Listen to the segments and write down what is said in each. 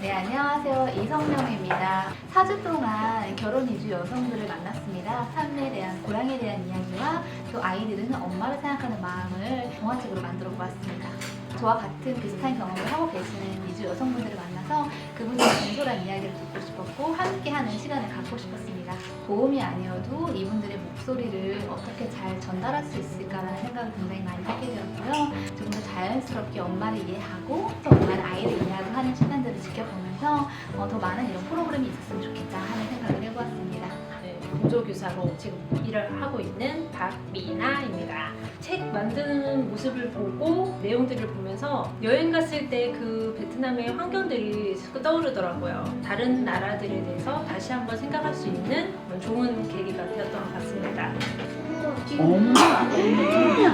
네, 안녕하세요. 이성명입니다. 4주 동안 결혼 이주 여성들을 만났습니다. 삶에 대한, 고향에 대한 이야기와 또 아이들은 엄마를 생각하는 마음을 동화책으로 만들어 보았습니다. 저와 같은 비슷한 경험을 하고 계시는 이주 여성분들을 만나서 그분들의 진솔한 이야기를 듣고 싶었고 함께하는 시간을 갖고 싶었습니다. 도움이 아니어도 이분들의 목소리를 어떻게 잘 전달할 수 있을까라는 생각을 굉장히 많이 하게 되었고요. 조금 더 자연스럽게 엄마를 이해하고 또 엄마는 아이를 이해하고 하는 시간들 을 지켜보면서 어, 더 많은 이런 프로그램이 있었으면 좋겠다 하는 생각을 해보았습니다. 네, 보조교사로 지금 일을 하고 있는 박미나입니다. 책 만드는 모습을 보고 내용들을 보면서 여행 갔을 때 그 베트남의 환경들이 떠오르더라고요. 다른 나라들에 대해서 다시 한번 생각할 수 있는 좋은 계기가 되었던 것 같습니다. 엄마.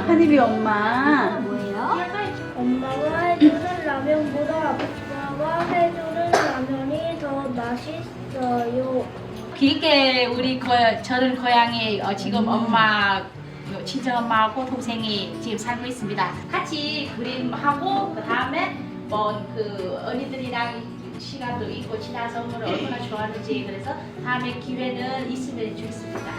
한입이 엄마. 뭐예요? 엄마가 라면보다 아빠가 해주는 라면이 더 맛있어요. 길게 우리 거, 저는 고향에 어, 지금 엄마 요 친정엄마하고 동생이 지금 살고 있습니다. 같이 그림하고 그 다음에 뭐그 어린이들이랑 시간도 있고 지나서 오늘 얼마나 좋아하는지 그래서 다음에 기회는 있으면 좋겠습니다.